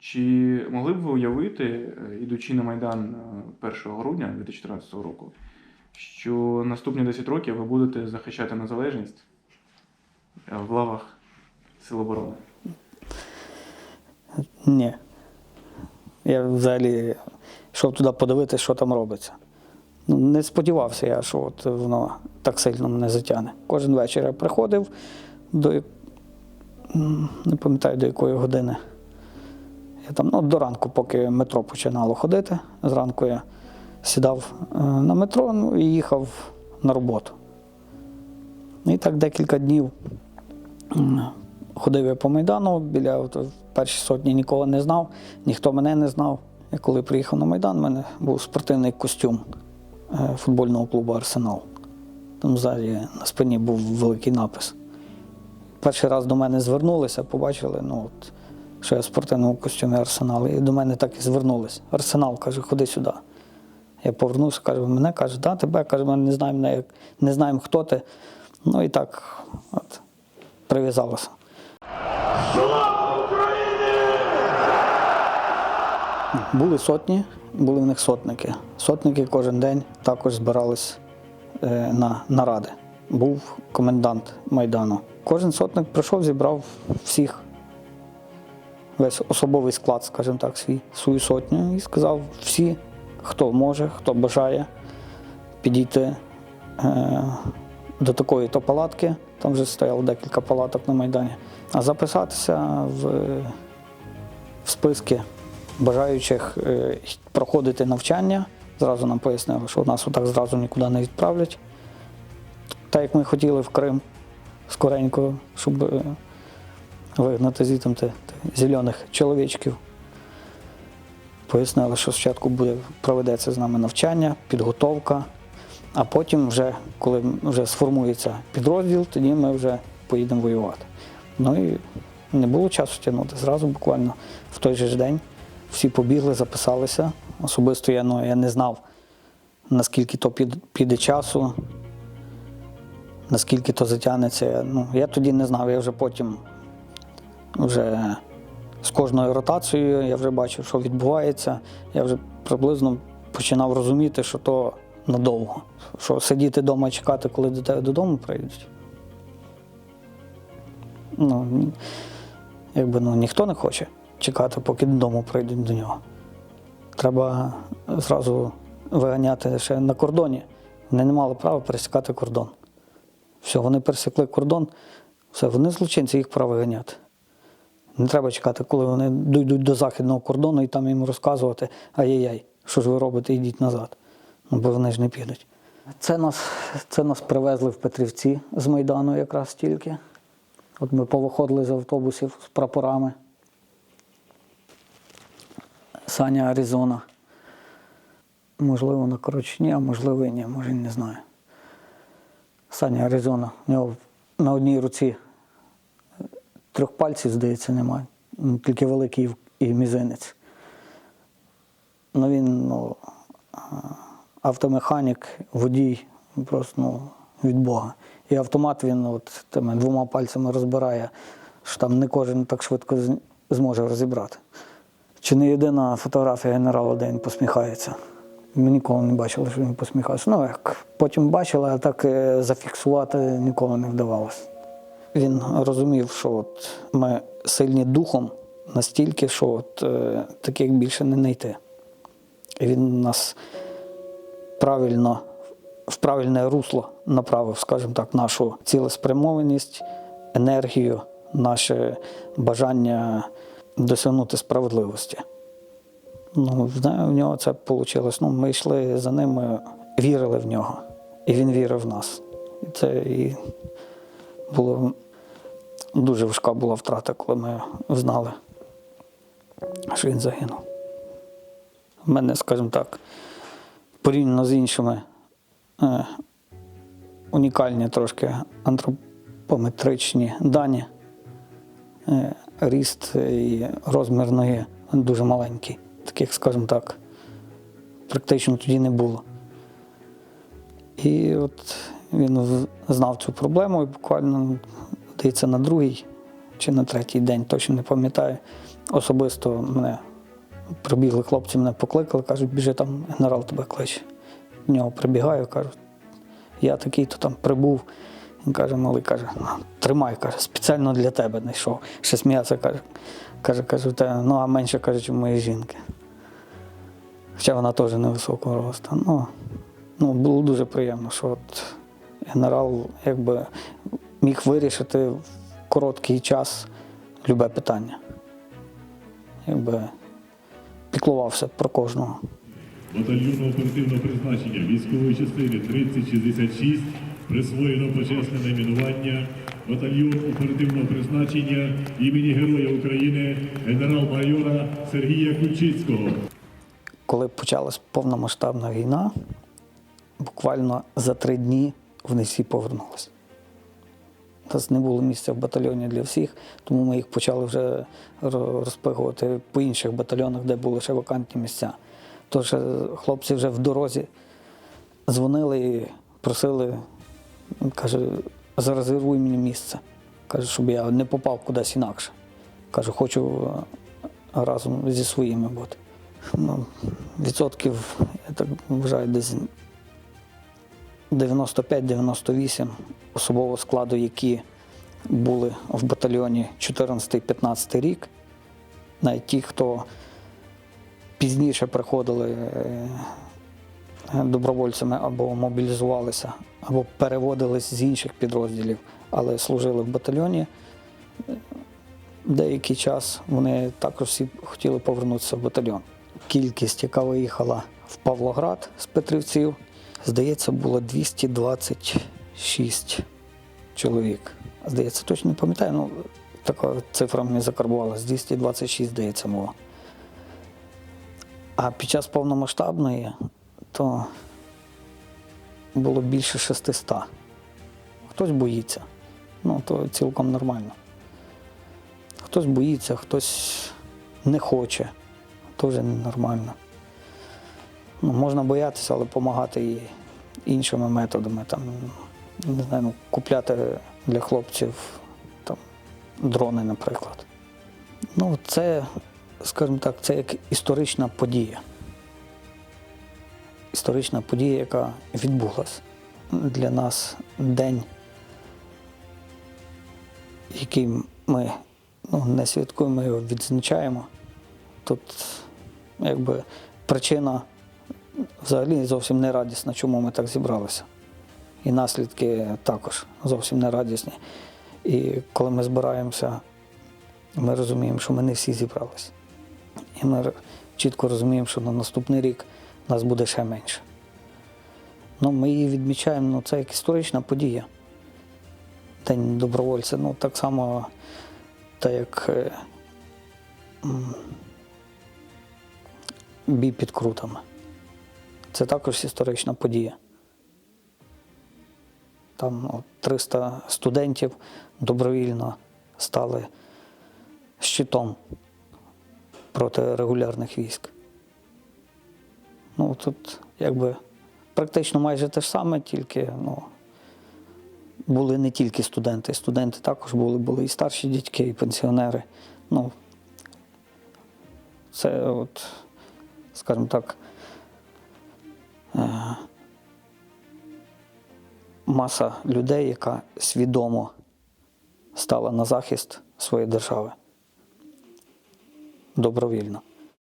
Чи могли б ви уявити, е, ідучи на Майдан е, 1 грудня 2014 року, що наступні 10 років ви будете захищати незалежність е, в лавах Сил оборони? Ні. Я взагалі йшов туди подивитися, що там робиться. Ну, Не сподівався я, що от воно так сильно мене затягне. Кожен вечір я приходив до не пам'ятаю до якої години. Я там, ну, до ранку, поки метро починало ходити. Зранку я сідав е, на метро ну, і їхав на роботу. І так декілька днів ходив я по Майдану, біля от, в першій сотні нікого не знав, ніхто мене не знав. Я коли приїхав на Майдан, у мене був спортивний костюм е, футбольного клубу Арсенал. Там ззаді на спині був великий напис. Перший раз до мене звернулися, побачили, ну, от, що я в спортивному костюмі Арсенал. І до мене так і звернулися. Арсенал каже, ходи сюди. Я повернувся, каже, мене каже, да, тебе каже, ми не знаємо, не, не знаємо, хто ти. Ну і так от, прив'язалося. Були сотні, були в них сотники. Сотники кожен день також збирались е, на наради. Був комендант Майдану. Кожен сотник прийшов, зібрав всіх, весь особовий склад, скажімо так, свій, свою сотню, і сказав всі, хто може, хто бажає підійти е, до такої то палатки. Там вже стояло декілька палаток на Майдані. А записатися в, в списки бажаючих е, проходити навчання. Зразу нам пояснили, що нас отак зразу нікуди не відправлять. Так як ми хотіли в Крим скоренько, щоб е, вигнати звідти тих зелених чоловічків. Пояснили, що спочатку буде проведеться з нами навчання, підготовка, а потім, вже, коли вже сформується підрозділ, тоді ми вже поїдемо воювати. Ну і не було часу тягнути. Зразу буквально в той же ж день всі побігли, записалися. Особисто я, ну, я не знав, наскільки то під- піде часу, наскільки то затягнеться. Ну, я тоді не знав, я вже потім вже з кожною ротацією я вже бачив, що відбувається. Я вже приблизно починав розуміти, що то надовго. Що сидіти вдома і чекати, коли до тебе додому прийдуть. Ну, якби ну, ніхто не хоче чекати, поки додому прийдуть до нього. Треба зразу виганяти ще на кордоні. Вони не мали права пересікати кордон. Все, вони пересікли кордон, все, вони злочинці, їх пора виганяти. Не треба чекати, коли вони дійдуть до західного кордону і там їм розказувати, ай-яй-яй, що ж ви робите, йдіть назад. Ну, бо вони ж не підуть. Це нас, це нас привезли в Петрівці з Майдану якраз тільки. От ми повиходили з автобусів з прапорами. Саня Аризона. Можливо, на Корочні, а можливо і ні, може не знаю. Саня Аризона. У нього на одній руці трьох пальців, здається, немає. Ну, Тільки великий і мізинець. Ну він ну, автомеханік, водій, просто ну, від Бога. І автомат він от, тими двома пальцями розбирає, що там не кожен так швидко зможе розібрати. Чи не єдина фотографія генерала, де він посміхається? Ми ніколи не бачили, що він посміхається. Ну, як потім бачили, а так е, зафіксувати ніколи не вдавалося. Він розумів, що от ми сильні духом настільки, що от, е, таких більше не знайти. І він нас правильно, в правильне русло направив, скажімо так, нашу цілеспрямованість, енергію, наше бажання досягнути справедливості. Ну, знаю, в нього це вийшло. Ну, ми йшли за ним, ми вірили в нього, і він вірив в нас. Це і було дуже важка була втрата, коли ми знали, що він загинув. У мене, скажімо так, порівняно з іншими е, унікальні трошки антропометричні дані. Е, ріст і розмір ноги дуже маленький. Таких, скажімо так, практично тоді не було. І от він знав цю проблему і буквально, здається, на другий чи на третій день, точно не пам'ятаю. особисто мене прибігли хлопці, мене покликали, кажуть, біжи там, генерал тебе кличе. В нього прибігаю, кажу, я такий-то там прибув. Він каже, малий каже, тримай, каже, спеціально для тебе знайшов. Ще сміявся, каже, каже, каже, «Та, ну а менше каже, ніж моєї жінки. Хоча вона теж невисокого росту. Ну, ну, було дуже приємно, що от генерал якби міг вирішити в короткий час любе питання. Якби піклувався про кожного. батальйону оперативного призначення військової частини 3066 присвоєно почесне найменування батальйон оперативного призначення імені Героя України генерал-майора Сергія Кульчицького. Коли почалась повномасштабна війна, буквально за три дні вони всі повернулися. У нас не було місця в батальйоні для всіх, тому ми їх почали вже ро- розпихувати по інших батальйонах, де були ще вакантні місця. Тож е, хлопці вже в дорозі дзвонили і просили, каже, зарезервуй мені місце. Каже, щоб я не попав кудись інакше. Каже, хочу е, разом зі своїми бути. Ну, відсотків, я так вважаю, десь 95-98 особового складу, які були в батальйоні 14-15 рік. Навіть ті, хто пізніше приходили е, добровольцями або мобілізувалися, або переводились з інших підрозділів, але служили в батальйоні. Деякий час вони також всі хотіли повернутися в батальйон. Кількість, яка виїхала в Павлоград з Петрівців, здається, було 226 чоловік. Здається, точно не пам'ятаю, ну така цифра мені закарбувалась. 226, здається, було. А під час повномасштабної то було більше 600. Хтось боїться. Ну, то цілком нормально. Хтось боїться, хтось не хоче. Теж нормально. Ну, можна боятися, але допомагати і іншими методами. Там, не знаю, ну, купляти для хлопців там, дрони, наприклад. Ну, це, скажімо так, це як історична подія. Історична подія, яка відбулася для нас день, який ми ну, не святкуємо, його відзначаємо. Тут якби причина взагалі зовсім не радісна, чому ми так зібралися. І наслідки також зовсім не радісні. І коли ми збираємося, ми розуміємо, що ми не всі зібралися. І ми чітко розуміємо, що на наступний рік нас буде ще менше. Ну, ми її відмічаємо, ну, це як історична подія. День добровольця. Ну, так само, так як е, бій під крутами. Це також історична подія. Там ну, 300 студентів добровільно стали щитом проти регулярних військ. Ну, тут якби практично майже те ж саме, тільки ну, були не тільки студенти. Студенти також були, були і старші дітки, і пенсіонери. Ну, це от, скажімо так, маса людей, яка свідомо стала на захист своєї держави. Добровільно.